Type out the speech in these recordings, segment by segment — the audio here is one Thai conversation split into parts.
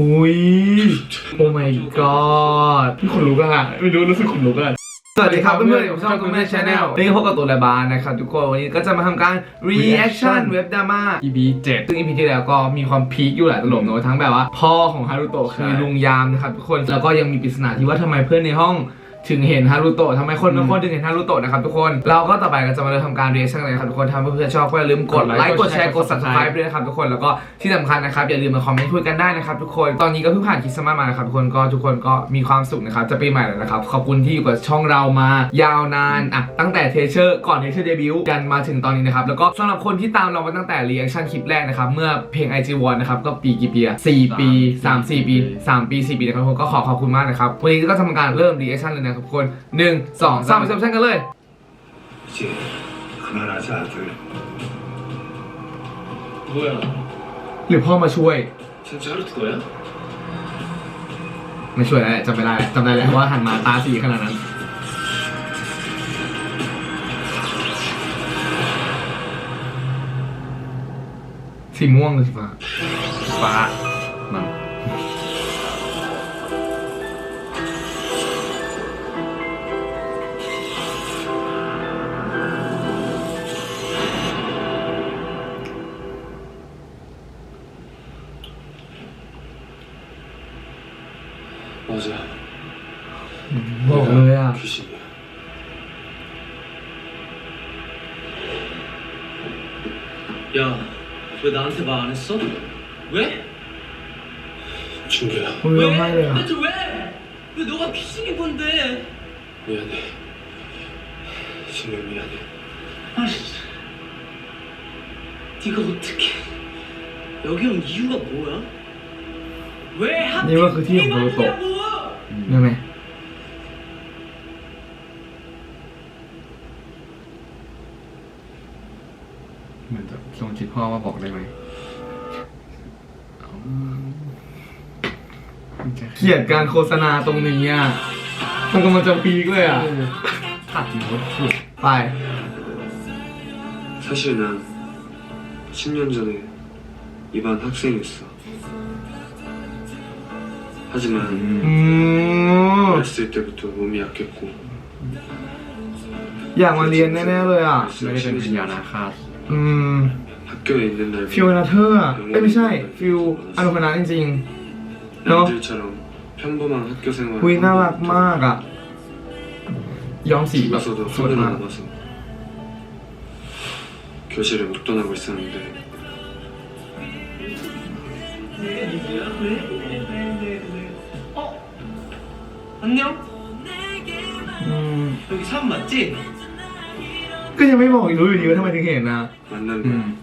อุ้ย โอ้ my god ขนลุกอะไม่รู้รู้สึกขนลุกอะสวัสดีครับเพื่อนๆผมช่องคุณแม่ชาแนลนี่ก็พบกับตัวระบานนะครับทุกคนวันนี้ก็จะมาทำการ reaction เว็บดราม่า EP 7 ซึ่ง EP ที่แล้วก็มีความพีคอยู่หลายตลบเนอะทั้งแบบว่า พ่อของฮารุโตะคือลุงยามนะครับทุกคนแล้วก็ยังมีปริศนาที่ว่าทำไมเพื่อนในห้อง ถึงเห็นฮารุโตะทำไมคนบางคนถึงเห็นฮารุโตะนะครับทุกคน เราก็ต่อไปก็จะมาเริ่มทำการ reaction กันเลยครับทุกคนถ้าเพื่อนๆชอบก็อย่าลืมกดไลค์กดแชร์กด subscribe ด้วยนะครับทุกคนแล้วก็ที่สำคัญนะครับอย่าลืมมาคอมเมนต์คุยกันได้นะครับทุกคนตอนนี้ก็เพิ่งผ่านคริสต์มาสมานะครับทุกคนก็ทุกคนก็มีความสุขนะครับจะปีใหม่แล้วนะครับขอบคุณที่อยู่กับช่องเรามายาวนานอะตั้งแต่เทเชอร์ก่อนเทเชอร์เดบิวต์กันมาถึงตอนนี้นะครับแล้วก็สำหรับคนที่ตามเรามาตั้งแต่ reaction คลิปแรกนะครับเมื่อเพลง IG One นะครับก็ปีกี่ปีอะสี่ปีสามสี่ปีสามปีสี่ปีนะครับทุกคนก็ขอขอบคุณมากนะครับวันนี้ก็ทำการเริ่ม reaction เลยนะทุกคนหนึ่งสองสามไปชมกันเลยหรือพ่อมาช่วยไม่ช่วยแล้วจำไม่ได้จำได้แล้วว่าหันมาตาสีขนาดนั้นสีม่วงหรือสีฟ้าฟ้า 왜 나한테 말 안 했어? 왜? 준규야 มึงร้องไห้เลยอ่ะ 대체 왜? 왜 너가 귀신이 뭔데? 미안해 정말 미안해 아니, 네가 어떻게 여기 온 이유가 뭐야? 왜 하필 네가 그 뒤에 뭘 또. 이거냐고? เนื่อไหม พ่อว่าบอกได้ไหม เกลียดการโฆษณาตรงนี้อ่ะมันกำลังจะพีคเลยอ่ะ ตัดรถสุด ไป 사실 난 10년 전에 이반 학생이었어 하지만 อืม 어렸을 때부터 몸이 약했고 อยากมาเรียนแน่ๆเลยอ่ะ ไม่ได้เป็นวิญญาณอาฆาต อืม 학교에 있는 날 ฟิลนาเธอร์อ่ะเอ้ยไม่ใช่ ฟิลอนุพนาจริงๆ เนาะ 남들처럼 평범한 학교 생활 คุยน่ารักมากอ่ะ ย้อมสีแบบ 죽어서도 สวย 하늘을 มาก 넘어서 교실을 못 떠나고 있었는데 어? 안녕? อืม 여기 사람 맞지? ก็ยังไม่บอกรู้อยู่ดีว่าทำไมถึงเห็นนะ 만난 อืม 거야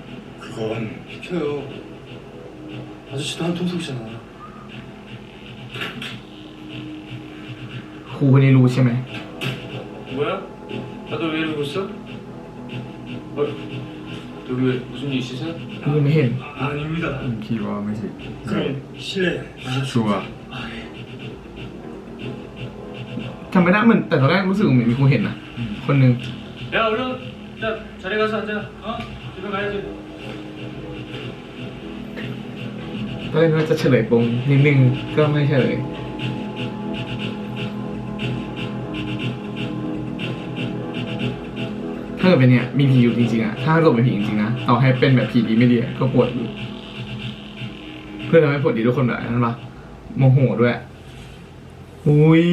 그건 비켜요 아저씨도 한 통속이잖아 ครูคนนี้รู้ใช่ไหม 뭐야? 다들 왜 이러고 있어? 어? 여기 왜 무슨 일 있으세요? คือไม่เห็น 아닙니다 คิดว่าไม่ใช่ 그럼 실례 ชัวร์ จำไม่ได้เหมือนแต่ตอนแรกรู้สึกเหมือนมีครูเห็นนะคนหนึ่ง 야 얼른 자 자리 가서 앉아 어? 집에 가야지 ตอนแรกว่าจะเฉลยปมนิดนึงก็ไม่เฉลยถ้าเกิดเป็นเนี่ยมีผีอยู่จริงๆอะถ้าเกิดเป็นผีจริงๆนะต่อให้เป็นแบบผีดีไม่ดีก็ปวดอยู่เพื่อทำให้ปวดดีทุกคนแบบนั้นปะโมโหด้วยอุ้ย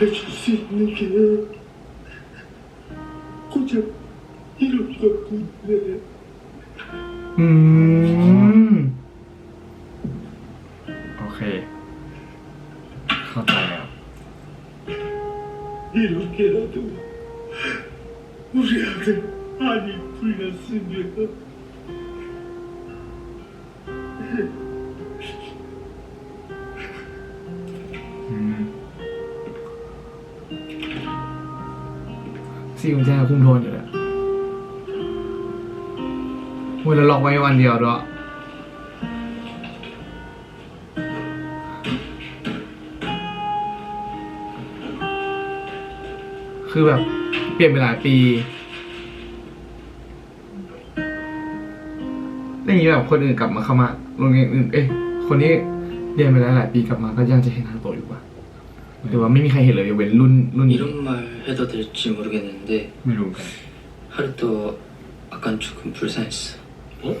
해줄 수 있는 게 고작 이런 것뿐이네 อืม เค เข้าใจแล้ว 이렇게라도 우리 아들 한이 풀렸으면 ซี่กุญแจคุ้มโทนอยู่แล้ววันละล็อกไว้วันเดียวด้วยคือแบบ เปลี่ยนไปหลายปีอย่างนี้แบบคนอื่นกลับมาเข้ามาโรงเรียนอื่น เอ๊ะคนนี้เรียนไปแล้วหลายปีกลับมาก็ยังจะเห็นฮาโตอยู่ว่ะหรือว่าไม่มีใครเห็นเลยเว้นรุ่นรุ่นนี้ 해도 될지 모르겠는데 하루토 약간 조금 불쌍했어. 어?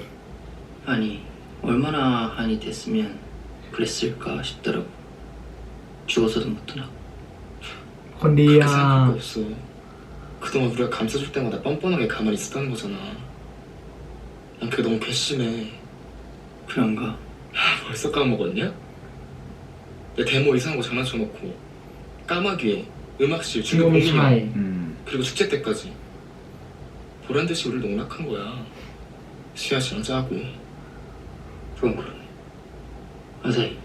아니 얼마나 한이 됐으면 그랬을까 싶더라고. 죽어서도 못 떠나. 그렇게 생각할 거 콘디야 없어. 그동안 우리가 감싸줄 때마다 뻔뻔하게 가만히 있었다는 거잖아. 난 그게 너무 괘씸해. 그런가? 벌써 까먹었냐? 내 데모 이상한 거 장난쳐놓고 까마귀에 음악실 ชื่อว่า 중국 ไม่ใช่ 공연 อืม 그리고 축제 때까지 보란 듯이 우리를 농락한 거야. 시아 씨랑 짜고 그건 그러네. 아사히,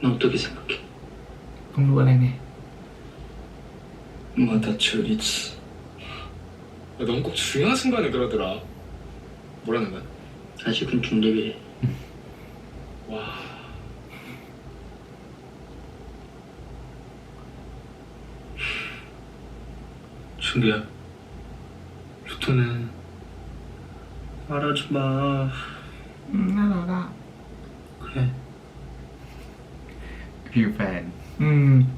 넌 어떻게 생각해? ต้องรู้อะไรเนี่ย 마다초리츠. 야, 넌 꼭 중요한 순간에 그러더라. 뭐라는 거야? 아직은 중립이래. 와. 소리야? 루터는 말하지 마. 응, 난 알아. 그래. 뷰팬. 음.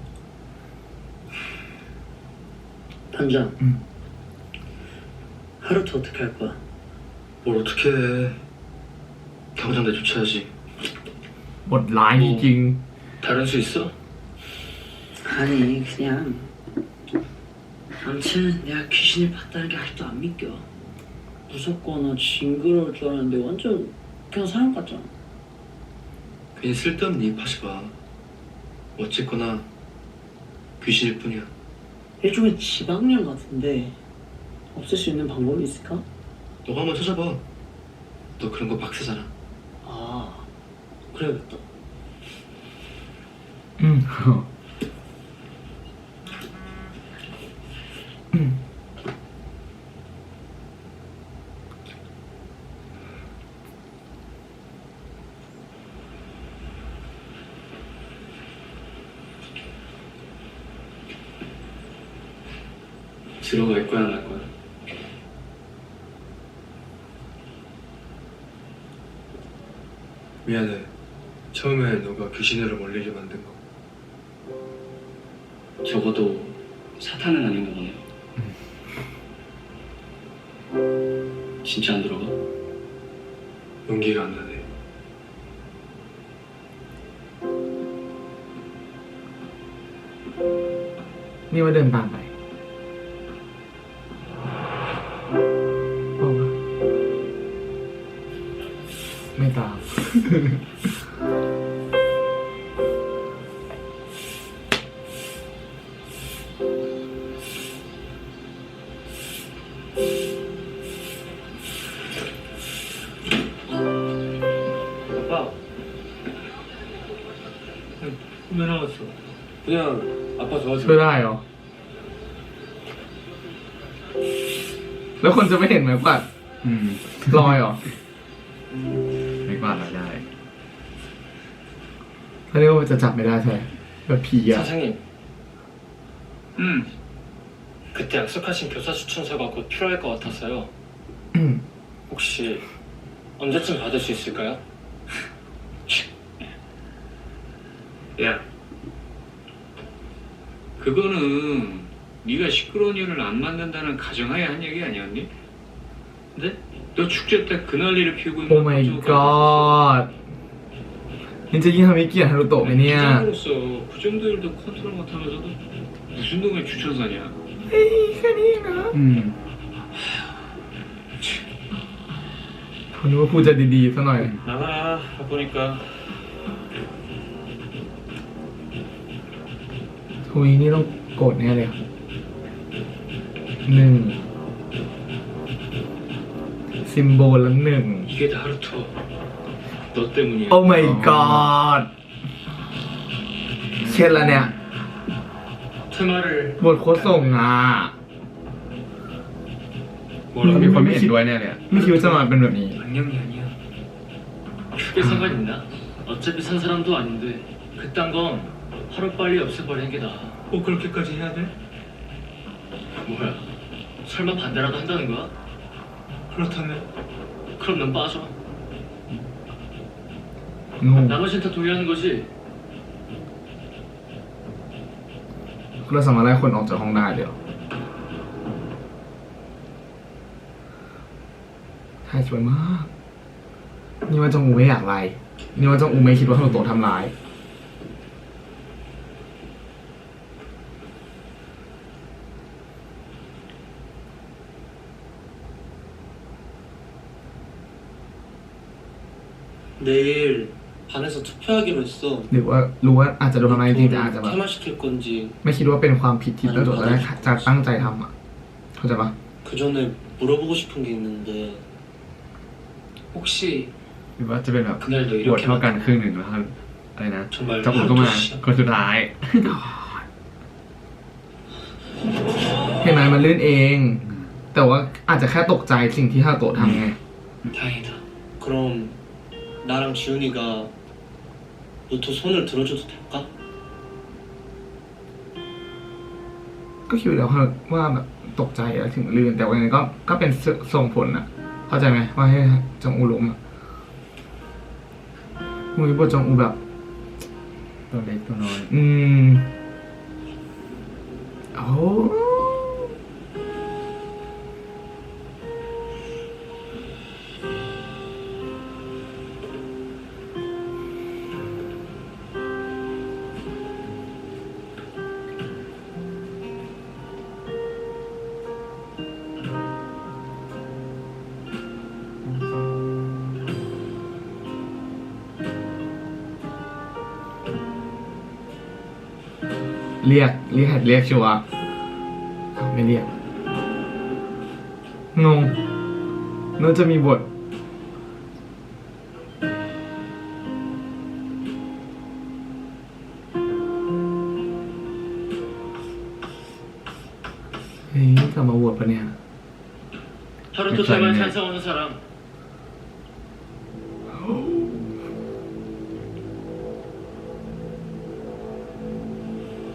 당장. 음. 하루토 어떻게 할 거야? 뭘 어떻게 해? 당장 내쫓아야지. 뭐 라인이 뭐, 다른 수 있어? 아니 그냥 아무튼 내가 귀신을 봤다는 게 아직도 안 믿겨 무섭거나 징그러울 줄 알았는데 완전 그냥 사람 같잖아 괜히 쓸데없는 입 하지 마. 어쨌거나 귀신일 뿐이야. 일종의 지방령 같은데 없앨 수 있는 방법이 있을까? 너가 한번 찾아봐. 너 그런 거 박세잖아. 아 그래야겠다 ๆ 들어갈 거야, 안 갈 거야? 미안해 처음에 너가 귀신으로 몰리게 만든 거 적어도 นี่ว่าเดินตามไป แล้วคนจะไม่เห็นไหมกว่า อืม ลอยเหรอ ไม่กวาดเราได้ เขาเรียกว่าจะจับไม่ได้ใช่ไหมแบบผีอ่ะ 사장님, 응. 그때 약속하신 교사 추천서가 곧 필요할 것 같아서요. อืม 혹시 언제쯤 받을 수 있을까요? 야. 그거는 네가 시끄러운 일을 안 만든다는 가정하에 한 얘기 아니었니? 근데 너 축제 때 그 난리를 피우고 โอ้ 있는 my 가족과 god นี่จะยิ่งทำให้เกลียดฮารุโตะไหมเนี่ย 기자로서 그 정도 일도 컨트롤 못하면서도 무슨 놈의 추천사냐? แค่นี้เองนะ อืม ผมนึกว่าพูดจะดีๆซะหน่อย 나가 보니까 หุยนี่ต้องโกรธแน่เลย หนึ่งซิมโบลละหนึ่ง 이게 다 하루토 너 때문이야 โอ้ my god เช็ดแล้วเนี่ย 테마를 บทโคตรส่งอ่ะ ต้องมี 뭐라고 คนไม่เห็นด้วยแน่เลยอะ ไม่คิดว่าจะมาเป็นแบบนี้ 악령이 아니야 크게 상관 있나? 어차피 산 사람도 아닌데 그딴 건 하루빨리 없애버리는 게 나아 꼭 그렇게까지 해야 돼? 뭐야 설마 반대라도 한다는 거야? 그렇다면 그럼 넌 빠져 งง 나머지는 다 동의하는 거지? เราสามารถไล่คนออกจากห้องได้เดี๋ยวถ่ายสวยมาก นี่ว่าจงอูไม่อยากไล่นี่ว่าจงอูไม่คิดว่าฮารุโตะทำร้าย 내일 반에서 투표하기로 했어. หรือว่ารู้ว่าอาจจะโดนทำร้ายจริงๆแต่อาจจะแบบ 퇴마시킬 건지 ไม่คิดว่าเป็นความผิดที่ฮารุโตะจะได้จะตั้งใจทำอ่ะ เข้าใจปะ 그 전에 물어보고 싶은 게 있는데 혹시 หรือว่าจะเป็นแบบ 그날도 บท 이렇게 เท่ากันครึ่งหนึ่งหรือว่าอะไรนะ 정말 เจ้าอุ่นก็มาคนสุดท้าย เห็นไหมมันลื่นเอง แต่ว่าอาจจะแค่ตกใจสิ่งที่ฮารุโตะทำไง 다행이다 그럼 나랑 지훈이가 노트 손을 들어줘도 될까? ก็คิดแล้วว่าแบบตกใจอะถึงลื่น แต่ว่ายังไงก็ก็เป็นส่งผลอะเข้าใจไหมว่าให้จงอูล้มอะมือบทจงอูแบบ ตัวเล็กตัวน้อย อืมโอ้ เรียกเรียกเรียกชัวไม่เรียกงงน่าจะมีบท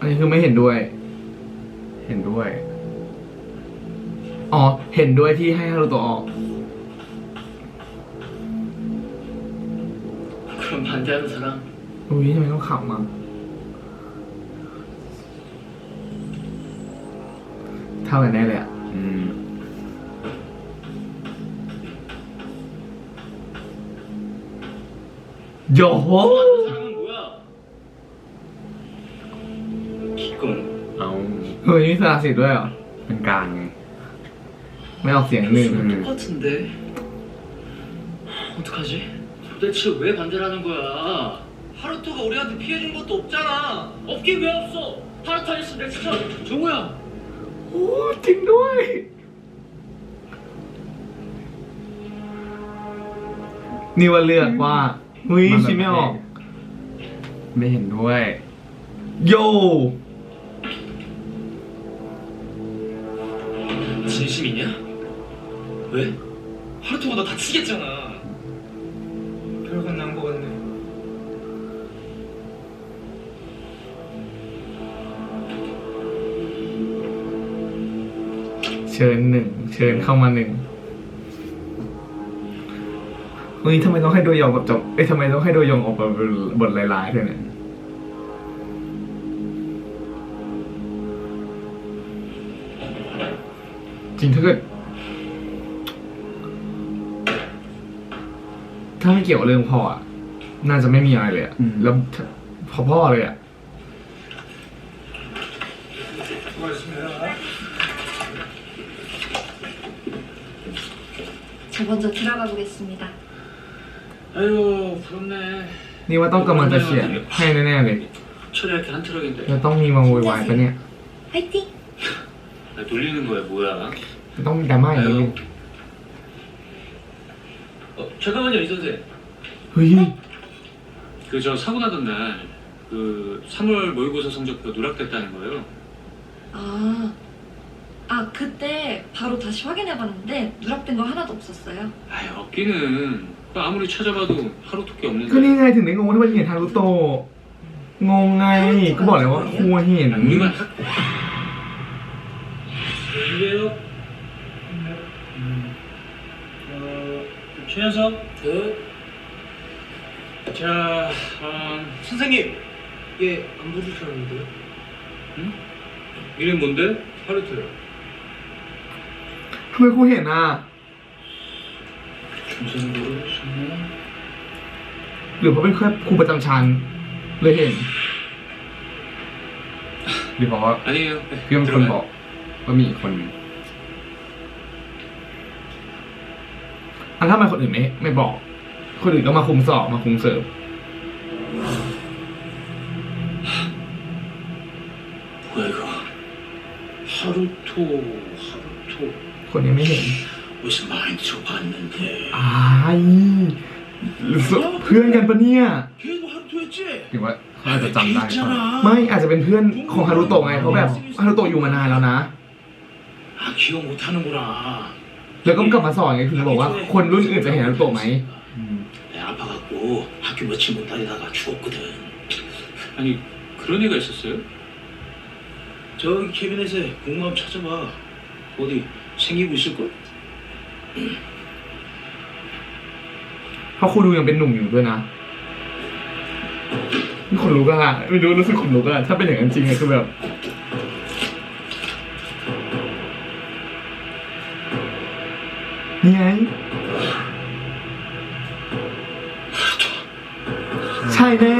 อันนี้คือไม่เห็นด้วย เห็นด้วย อ๋อ เห็นด้วยที่ให้ฮารุโตะออก 그럼 반대하는 사람 อุ้ยทำไมต้องขำอ่ะเท่ากันแน่เลยอ่ะ อืม โยโห เฮ้ยมีสารสิทธิ์ด้วยเหรอ เป็นกลางไง ไม่ออกเสียงหนึ่ง 음. 똑같은데 어떡하지? 도대체 왜 반대를 하는 거야? 하루토가 우리한테 피해준 것도 없잖아. 없긴 왜 없어? 하루토 아저씨 내 추천 정우야 โอ้จริงด้วย นี่ว่าเลือกว่าเฮ้ย มันแบบ คิดไม่ออก ไม่เห็นด้วย โย 진심이냐? 왜? 하루토가 너 다치겠잖아 별거 난거 같네 เชิญหนึ่ง เชิญเข้ามาหนึ่งเฮ้ยทำไมต้องให้โดยองกับจบเอ้ยทำไมต้องให้โดยองออกมาเป็นบทลายๆด้วยเนี่ย จริงถ้าเกิด ถ้าไม่เกี่ยวกับเรื่องพ่ออะน่าจะไม่มีอะไรเลยอะ อืม แล้วพอพ่อเลยอะ 수고하셨습니다 저 먼저 들어가 보겠습니다. 아유 부럽네 นี่ว่าต้องกำลังจะเขียนให้แน่ๆเลย 처리할 게 한 트럭인데 จะต้องมีมาโวยวายปะเนี่ย 화이팅! 아, 놀리는 거야 뭐야 จะต้องมีดราม่าอย่างนี้ 어, 잠깐만요 이 선생 เฮ้ย 그 저 사고 나던 날 그 3월 모의고사 성적표 누락됐다는 거예요 아, 아 그때 바로 다시 확인해봤는데 누락된 거 하나도 없었어요. 아 없기는 또 아무리 찾아봐도 하루 토끼 ก็นี่ 없는데 ไงถึงได้งงว่าทำไมถึงเห็นฮารุโตะงงไง ก็บอกแล้วว่าครูเห็น 우리만 학... 이게요 어, 최현석 네. 자 어, 선생님 얘안 부르셨는데요? 이름 뭔데? 하루토요 ทำไมครูเห็นอ่ะ 중상으로 정말 หรือเพราะเป็นแค่ครูประจำชั้นเลยเห็น หรือเพราะว่า 아니에요 네, เพื่อนเป็นคน 들어가요. บอก ก็มีคนอันถ้ามาคนอื่นไม่ไม่บอก คนอื่นก็มาคุมสอบมาคุมเสิร์ฟคนนี้ไม่เห็นอายเพื่อนกันปะเนี่ยหรือว่าเขาอาจจะจำได้ ไม่อาจจะเป็นเพื่อนของฮารุโตะไงเขาแบบฮารุโตะอยู่มานานแล้วนะ 아 기억 못하는구나 แล้วก็กลับมาสอนไงถึงบอกว่า คนรุ่นอื่นจะเห็นฮารุโตะไหม อืม 내 아파갖고 학교 며칠 못 다니다가 죽었거든 아니 그런 애가 있었어요? 저기 캐비넷에 공무원 찾아봐 어디 생기고 있을걸? เพราะครูดูยังเป็นหนุ่มอยู่ด้วยนะขนลุกอะไม่รู้รู้สึกขนลุกอะถ้าเป็นอย่างนั้นจริงอะคือแบบ นี่ไง ใช่แน่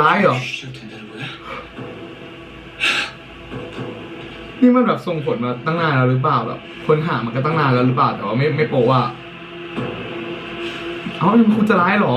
ร้ายเหรอ นี่มันแบบส่งผลมาตั้งนานแล้วหรือเปล่าแบบคนหามันก็ตั้งนานแล้วหรือเปล่า แต่ว่าไม่ไม่โปว่า เอ้ามันคุณจะร้ายเหรอ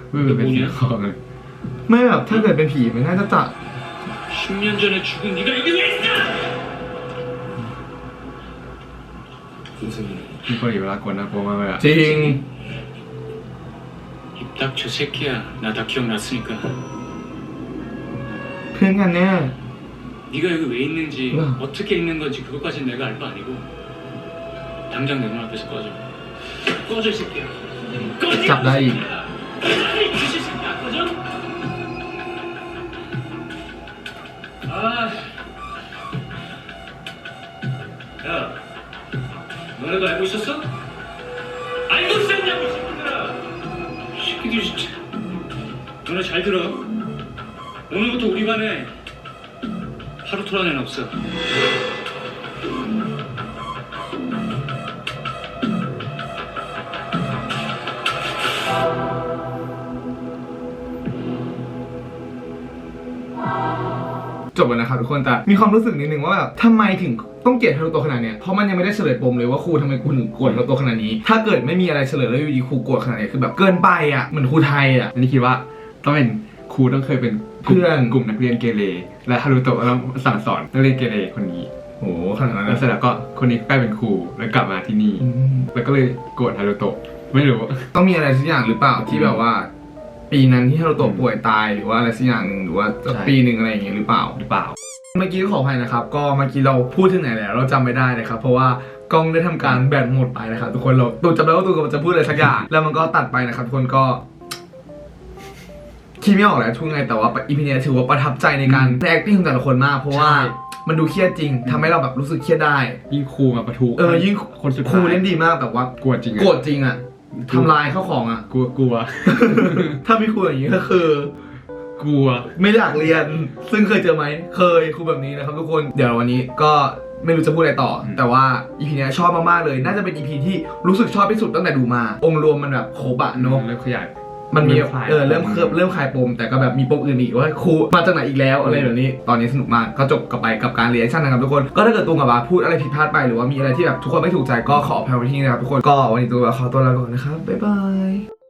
เออเป็นสีทองเลย ไม่แบบถ้าเกิดเป็นผีมันน่าจะจับ 10년 전에 죽은 네가 여기 왜 있어? 선생님 มีคนอีกเวลากวนน่ากลัวมากเลยอะ จริง 입 닥쳐 새끼야 나 다 기억났으니까 เพื่อนกันแน่ 네가 여기 왜 있는지 와. 어떻게 있는 건지 그것까지는 내가 알 바 아니고 당장 내 눈앞에서 꺼져 꺼져 이 새끼야 꺼져 이 จับได้อีก 새 새끼야 꺼져 아 야, 너네도 알고 있었어? 알고 있었냐고! 이 새끼들. 너네 잘 들어. 오늘부터 우리 반에 하루토라는 애는 없어. บนะครับทุกคนแต่มีความรู้สึกนิดนึงว่าแบบทำไมถึงต้องเกลียดฮารุโตะขนาดเนี้ยเพราะมันยังไม่ได้เฉลยปมเลยว่าครูทำไมครูถึงโกรธฮารุโตะขนาดนี้ ถ้าเกิดไม่มีอะไรเฉลยแล้วอยู่ดีครูโกรธขนาดนี้คือแบบเกินไปอะเหมือนครูไทยอะอันนี้คิดว่าต้องเป็นครูต้องเคยเป็นกลุ่มเพื่อน กลุ่มนักเรียนเกเรและฮารุโตะต้องสั่งสอนนักเรียนเกเรคนนี้โอ้โหขนาดนั้นแล้วเสร็จแล้วก็คนนี้กลายเป็นครูแล้วกลับมาที่นี่ แล้วก็เลยโกรธฮารุโตะไม่รู้ ต้องมีอะไรสักอย่างหรือเปล่าที่แบบว่า ปีนั้นที่ฮารุโตะป่วยตายหรือว่าอะไรสักอย่างหนึ่งหรือว่าใช่ปีหนึ่งอะไรอย่างเงี้ยหรือเปล่า หรือเปล่า เมื่อกี้ขออภัยนะครับ ก็เมื่อกี้เราพูดถึงไหนแล้วเราจำไม่ได้เลยครับ เพราะว่ากล้องได้ทำการแบนหมดไปนะครับทุกคนเราตูนจำได้ว่าตูนกำลังจะพูดอะไรสักอย่าง แล้วมันก็ตัดไปนะครับทุกคนก็คิดไม่ออกแล้วทุกไงแต่ว่าอีพีนี้ถือว่าประทับใจในการ acting ของแต่ละคนมาก เพราะว่าใช่ มันดูเครียดจริงทำให้เราแบบรู้สึกเครียดได้ ยิ่งครูมาประทุเออยิ่งคนสุดครูท้ายเล่นดีมากแบบว่ากลัวจริงอะ โกรธจริงอะ ทำลายข้าวของอะกลัวกลัว ถ้ามีครูอย่างนี้ก็คือ กลัว ไม่อยากเรียน ซึ่งเคยเจอไหม เคยครูแบบนี้นะครับทุกคน เดี๋ยววันนี้ก็ไม่รู้จะพูดอะไรต่ออืมแต่ว่าอีพีนี้ยชอบมากๆเลย น่าจะเป็นอีพีที่รู้สึกชอบที่สุดตั้งแต่ดูมา องค์รวมมันแบบครบอะเนอะ เริ่มขยาย มันมีเริ่มคลายเออเริ่มเคลือบเริ่มคลายปมแต่ก็แบบมีปมอื่นอีกว่าครูมาจากไหนอีกแล้วอะไรแบบนี้ ตอนนี้สนุกมากก็จบกับไปกับการเรียนชั่นนะครับทุกคนก็ถ้าเกิดตูนกับบาสพูดอะไรผิดพลาดไปหรือว่ามีอะไรที่แบบทุกคนไม่ถูกใจก็ขออภัยไว้ที่นี่นะครับทุกคนก็วันนี้ตูนกับขอตัวลาไปก่อนนะครับบ๊ายบาย